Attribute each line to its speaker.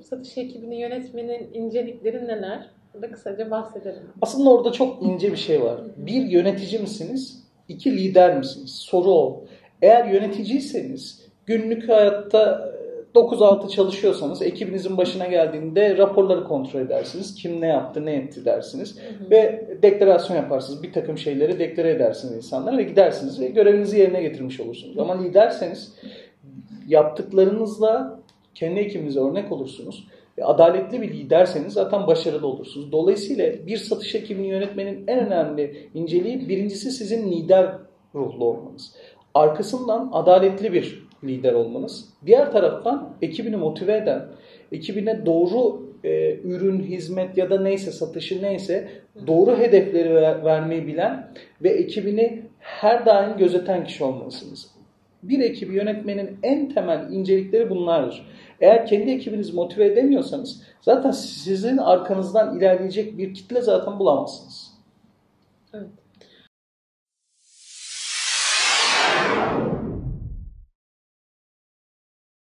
Speaker 1: Satış ekibini yönetmenin incelikleri neler? Burada kısaca bahsedelim.
Speaker 2: Aslında orada çok ince bir şey var. Bir yönetici misiniz? İki lider misiniz? Soru o. Eğer yöneticiyseniz günlük hayatta 9-6 çalışıyorsanız ekibinizin başına geldiğinde raporları kontrol edersiniz. Kim ne yaptı, ne etti dersiniz. Hı hı. Ve deklarasyon yaparsınız. Bir takım şeyleri deklare edersiniz insanlara ve gidersiniz ve görevinizi yerine getirmiş olursunuz. Ama liderseniz yaptıklarınızla kendi ekibinize örnek olursunuz. Ve adaletli bir liderseniz zaten başarılı olursunuz. Dolayısıyla bir satış ekibini yönetmenin en önemli inceliği birincisi sizin lider ruhlu olmanız. Arkasından adaletli bir lider olmanız. Diğer taraftan ekibini motive eden, ekibine doğru e, ürün, hizmet ya da neyse satışı neyse doğru hedefleri ver, vermeyi bilen ve ekibini her daim gözeten kişi olmalısınız. Bir ekibi yönetmenin en temel incelikleri bunlardır. Eğer kendi ekibinizi motive edemiyorsanız zaten sizin arkanızdan ilerleyecek bir kitle zaten bulamazsınız.
Speaker 1: Evet.